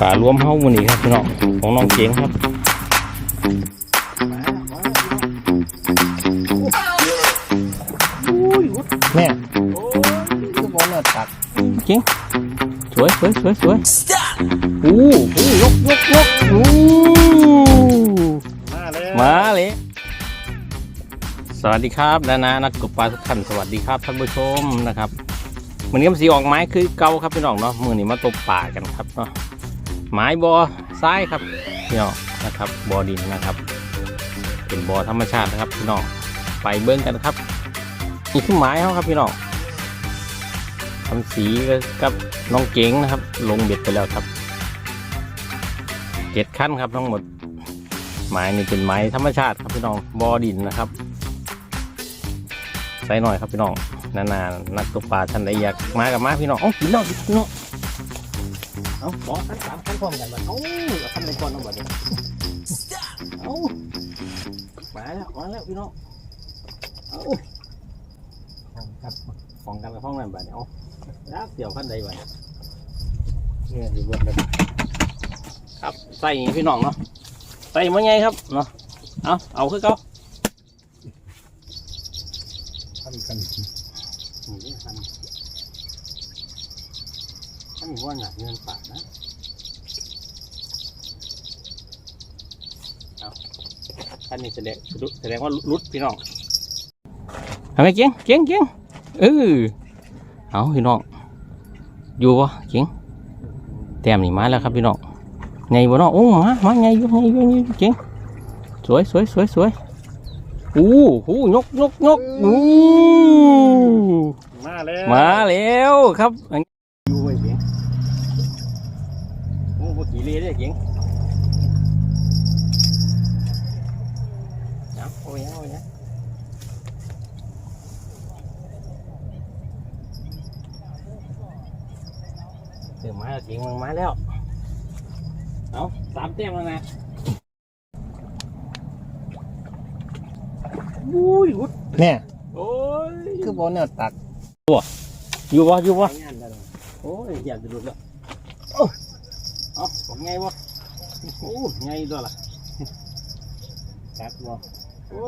ป่ารวมเฮ้ามือนี้ครับพี่น้องของน้องเจ๋งครับแม่โอ้ยก็บอลน่ะตักเจ๋งสวยสวยสวยสวยโอ้โหยกยกยกโอ้มาเลยมาเลยสวัสดีครับนานานักกบปลาทุกท่านสวัสดีครับท่านผู้ชมนะครับมือนี้มันสีออกไม้คือเก่าครับพี่น้องเนาะมือนี้มาตบป่ากันครับเนาะ ไม้บอซ้ายครับพี่น้องนะครับบอดินนะครับ เป็นบอธรรมชาตินะครับพี่น้องไปเบิ้งกันครับนี่คือไม้เขาครับพี่น้องทำสีกับน้องเก๋งนะครับ ลงเบ็ดไปแล้วครับเจ็ดขั้นครับทั้งหมดไม้นี่เป็นไม้ธรรมชาติครับพี่น้องบอดินนะครับใส่หน่อยครับพี่น้องนานๆนักตกปลาท่านใดอยากมากับมาพี่น้องอ้าพี่น้องพี่น้อง เอาสองขั้นสามขั้นพร้อมกันบัดเอ้าเอาขั้นในก่อนเอาบัดนี้เอามาแล้วมาแล้วพี่น้องเอาครับของกันกับห้องนั่นบัดนี้เอาแล้วเดี๋ยวขั้นใดบัดเนี่ยอยู่บนเลยครับใส่พี่น้องเนาะใส่มาไงครับเนาะเอาเอาคือเก่าทำกัน อืมทำ ถ้ามีว่าหนักเงินป่านะเอาท่านนี้แสดงแสดงว่ารุดพี่น้องทำไมเก่งเก่งเก่งเออเอาพี่น้อง อยู่ปะเก่งแต้มนี่มาแล้วครับพี่น้องไงบ่น้องโอ้มามาไงอยู่ไงอยู่ไงอยู่เก่งสวยสวยสวยสวยอู้หูยกยกยกอู้มาแล้ว มาแล้วครับอันนี้อยู่ไอ้เก๋งโอ้โหกี่เล่ได้เก๋งเอาโอ้ยเอาโอ้ยนะเดี๋ยวมาแล้วเก๋งมันมาแล้ว เอาสามแต้มแล้วนะอุ้ยวุดเนี่ยโอ้ยคือบอลน่ะตักอยู่วะอยู่วะงานได้เลยโอ้ยอยากจะดูดแล้วโอ้ เอาผมไงวะโอ้ไงตัวล่ะตักบอลโอ้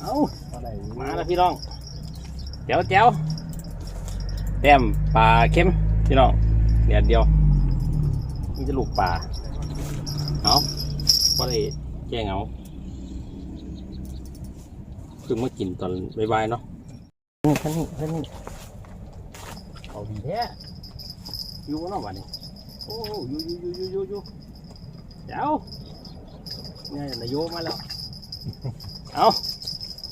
เอาอะไรมาแล้วพี่น้องเจ้วเจ้วแต้มปลาเค็มพี่น้องเดี๋ยวเดียวนี่จะลูกปลาเอาก็ได้แก้เหงาคือมากินตอนบ่ายๆเนาะนี่ท่านนี่ท่านนี่เอาดีแท้ อยู่บ่เนาะวันนี้โอ้อยู่อยู่อยู่อยู่อยู่อยู่เจ้าเนี่ยนายโยมาแล้วเอา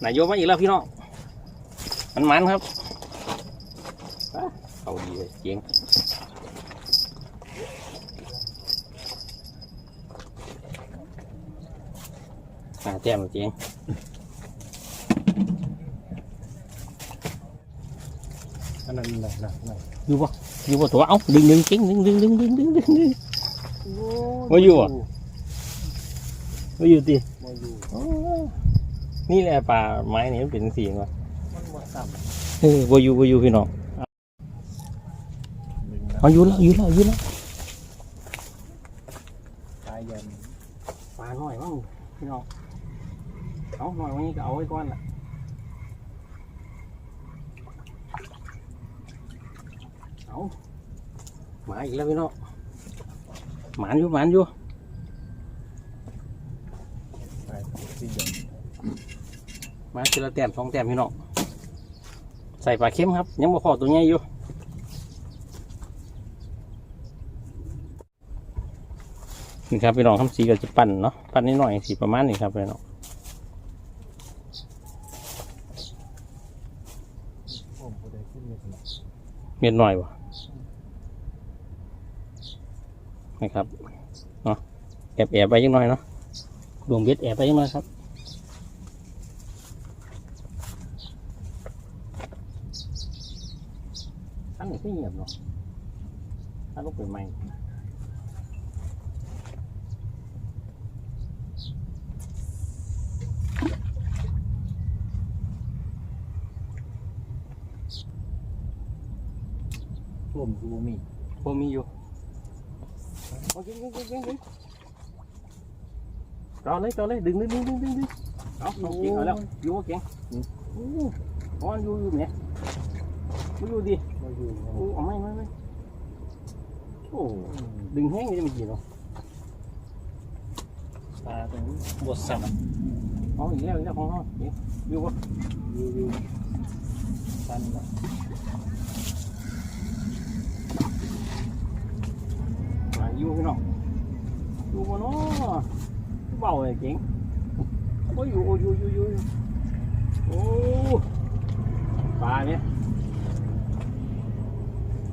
นายโยมาอีกแล้วพี่น้องมันมันครับเอาดีเลยเจียงอ่าแจ่มเจียง นนั้นน่ะน่ะน่ะอยู่ปะอยู่ปะตัวเอ้าดึงดึงเจียงดึงดึงดึงดึงดึงดึงดึงมาอยู่อะมาอยู่ดิมาอยู่อ๋อนี่แหละป่าไม้นี่มันเป็นสีวะมันหมดซ้เออวอยู่วอยู่พี่น้องำดึงนะเอาอยู่แล้วอยู่แล้วอยู่แล้วตายยันปลาหน่อยมั้งพี่น้องเอาหน่อยวันนี้ก็เอาไว้ก่อนละ เอาหมาอีกแล้วพี่น้องหมานอยู่หมานอยู่ตายสี่ยันมาทีละแต้มสองแต้มพี่น้องใส่ปลาเค็มครับ ยังบ่พอตัวใหญ่อยู่นี่ครับพี่น้องคำสีก็จะปั่นเนาะปั่นนิดหน่อยสีประมาณนี้ครับพี่น้องผมก็ได้ขึ้นเลยนะเม็ดหน่อยวะ นะครับเนาะแอบแอบไปยังหน่อยเนาะดวงเบ็ดแอบไปยังหน่อยครับอันนี้ก็เงียบเนาะถ้าลูกเป็นไม้ร่วมกูบ่มีพอมีอยู่ โอเคโอเคโอเคโอเคจอเลยจอเลยดึงดึงดึงดึงดึงดึงเอาเอาเก่งเอาแล้วอยู่บ่เก่งอืมอู้อ๋ออยู่อยู่เนี่ยอยู่อยู่ดิมาอยู่โอ้เอาไม่ไม่ไม่โอ้ดึงแห้งยังไม่กี่เนาะปลาตรงนี้บดสับอ๋ออีกแล้วอีกแล้วของเขาเก่งอยู่บ่อยู่อยู่ตันละ มา อยู่พี่น้องอยู่บ่เนาะเบาเลยเก่งโอ้ยอยู่อยอยู่อยู่อยู่อยู่โอ้ปลาเนี่ย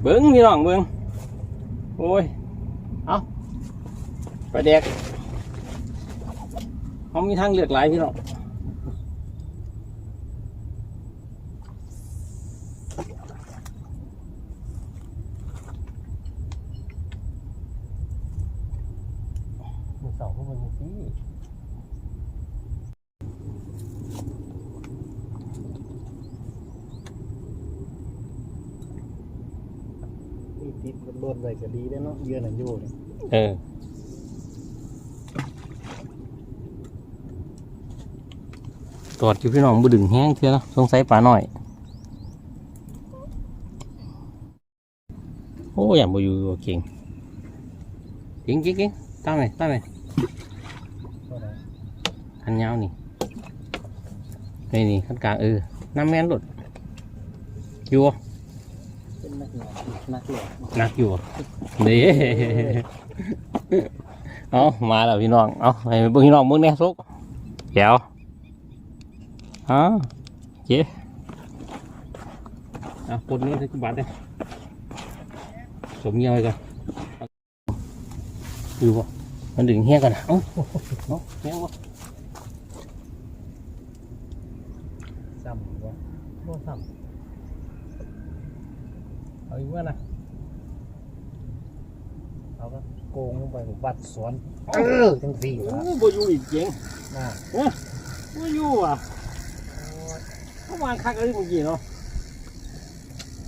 เบิ้งพี่น้องเบิ้งโอ้ยเอาปลาแดกเขามีทางเลือกหลายพี่น้อง มือส องก็มันสินี่ติดมันโดนไว้ก็ดีได้เนาะเยือนอันอยู่เนี่ยเออตอดอยู่พี่น้องบ่ดึงแห้งเท่านะสงสัยปลาหน่อย โอ้ยบ่อยู่ว่ะเก่งเก่งเก่งเก่งตามหน่อยตามหน่อยก็ได้ คันยาวนี่นี่นี่ขั้นกลางเออน้ำแม่นหลุดอยู่บ่เป็นนักหนานักหลอกหนักอยู่บ่เด้เอามาแล้วพี่น้องเอาให้เบิ่งพี่น้องเบิ่งแหน่สุกแก้วฮะเจ๊เอาปนเนื้อใส่กุบัตรเลยสมเงียวไปก่อนอยู่บ่มันดึงเฮี้ยกันนะเอ้าเอ้าแม่งบ่ ซ้ำวะโม่ซ้ำเอาอีกว่านะเอาก็โกงลงไปกับบัดสวนเออจังสี่โอ้วะบ่อยู่อีกเจ๊งน่าบ่อยู่อะเมื่อวานคักอะไรเมื่อกี้เนาะ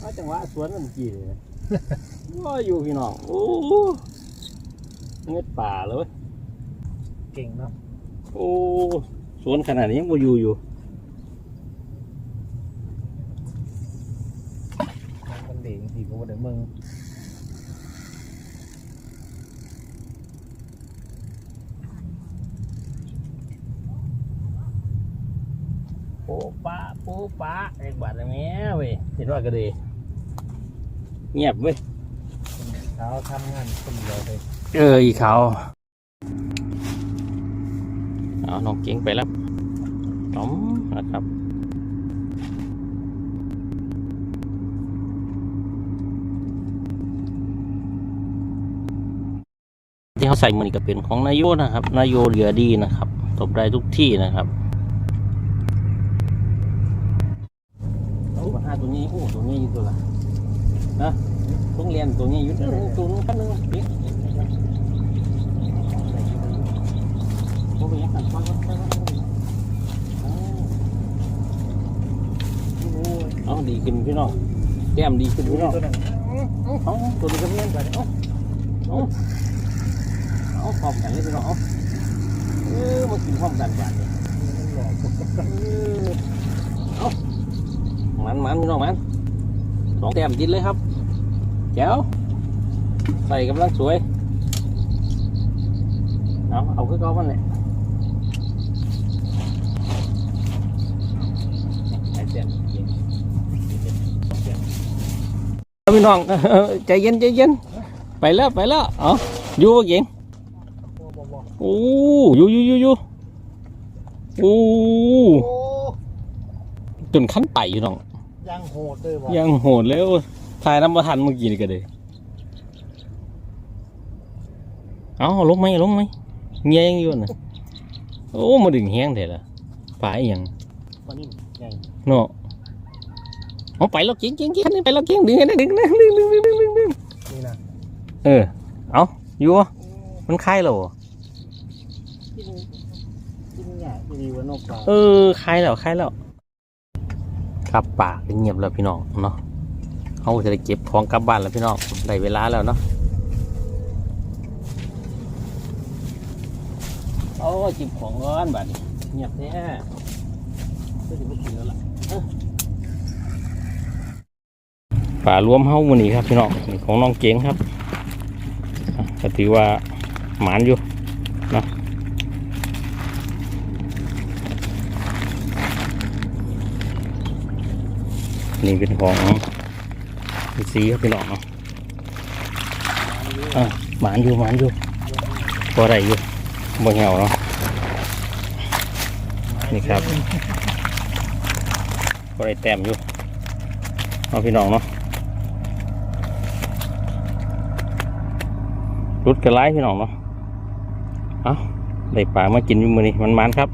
ว่าจังหวะสวนเมื่อกี้เลยนะว่าอยู่พี่น้องโอ้เง็ดป่าเลยเว้ยเก่งเนาะโอ้สวนขนาดนี้ยังบ่อยู่อยู่ มันเด็กจริงๆก็ว่าเดี๋ยวมึงโป๊ปะโป๊ปะเอกบาทเลยแม่เว้ยเห็นว่ากระเดเงียบเว้ยเช้าทำงานคนเดียวเลยเอออีเขาเอาน้องเก่งไปแล้วต้อมนะครับ ที่เขาใส่มันก็เป็นของนายโยนะครับนายโยเหลือดีนะครับตบได้ทุกที่นะครับตัวห้าตัวนี้โอ้ตัวนี้อยู่ตัวละนะต้องเรียนตัวนี้อยู่ตัวนึงตัวนึงขั้นนึงเด็กโอ้ยยักันไปก่อนไปก่อนไปก่อนเอาดีขึ้นพี่น้องแก้มดีขึ้นพี่น้องตัวนั้นเอาตัวนี้ก็เพี้ยนไปเอา เอาเอาพร้อมกันเลยพี่น้องเอาเออมากินพร้อมกันบาดเนี่ยเอามันมันพี่น้องมันสองแต้มกินเลยครับแจ๋วใส่กำลังสวยเอาเอาคือเก่ามันมกินเอาพี่น้องใจเย็นใจเย็นไปแล้วไปแล้ว เอาอยู่บ่เก่งบ่บ่บ่ โอ้อยู่อยู่อยู่อยู่โอ้โอ้จนขั้นไต่อยู่น้องยังโหดเลยว่ะยังโหดแล้วทายน้ำประทันเมื่อกี้นี่ก็เลยเอาลงไหมลงไหมเงี้ยยังอยู่น่ะโอ้มาดึงแห้งเถอะล่ะป่าอหย่างวันนี้ใหญ่เนาะเอาไปแล้วเก่งเก่งเก่งไปแล้วเก่งดึงให้ได้ดึงนะดึงดึงดึงดึงดึงดึงนี่นะเออเอาอยู่วะมันคลายแล้ว เหรอกินกินหยาดีกว่านกปลาเออคลายแล้วคลายแล้วครับป่าก็เงียบแล้วพี่น้องเนาะเขาจะได้เก็บของกลับบ้านแล้วพี่น้องได้เวลาแล้วเนาะโอ้ยจิบของก่อนบัดนี้เงียบแท้ก็จะไม่กินแล้วล่ะเอ้าป่ารวมเฮ้ามือนี้ครับพี่น้องนี่ของน้องเก๋งครับอะก็ถือว่าหมานอยู่เนาะ นี่เป็นของพี่ซีครับพี่น้องเนาะอะหมานอยู่หมานอยู่พอได้อยู่บ่เหี่ยวเนาะนี่ครับพอได้แต้มอยู่เอาพี่น้องเนาะรุดกระไรพี่น้องเนาะเอาได้ปลามากินอยู่มือนี้มันมันครับ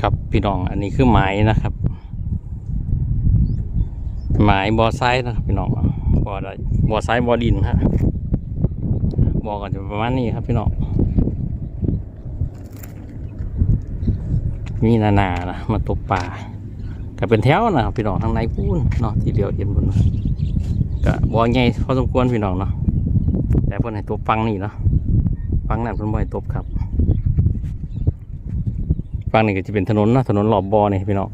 ครับพี่น้องอันนี้คือหมายนะครับ หมายบอไซด์นะครับพี่น้องบอได้บอไซด์บอดินฮะบอกกันจะประมาณนี้ครับพี่น้องมีนานานะมาตกป่าก็เป็นแถวนะครับพี่น้องทางในพูนเนาะที่เดียวเห็นบนนะก็บอใหญ่พอสมควรพี่น้องเนาะแต่เพิ่นให้ตบฟังนี่เนาะฟังนั่นเพิ่นบ่ให้ตบครับฟังนี่ก็จะเป็นถนนนะถนนรอบบอนี่พี่น้อง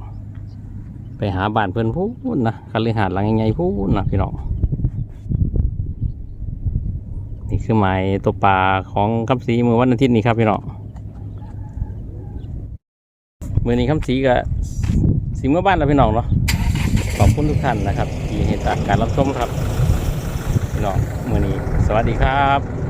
ไปหาบ้านเพื่อนพูดนะคันเลยหาดหลังใหญ่ๆพูดนะพี่น้องนี่คือหมายตัวปลาของคำสีมือวันอาทิตย์นี้ครับพี่น้องมือนี้คำสีกับสีเมื่อบ้านแล้วพี่น้องเนาะขอบคุณทุกท่านนะครับ ที่ให้การรับชมครับ พี่น้องมือนี้ สวัสดีครับ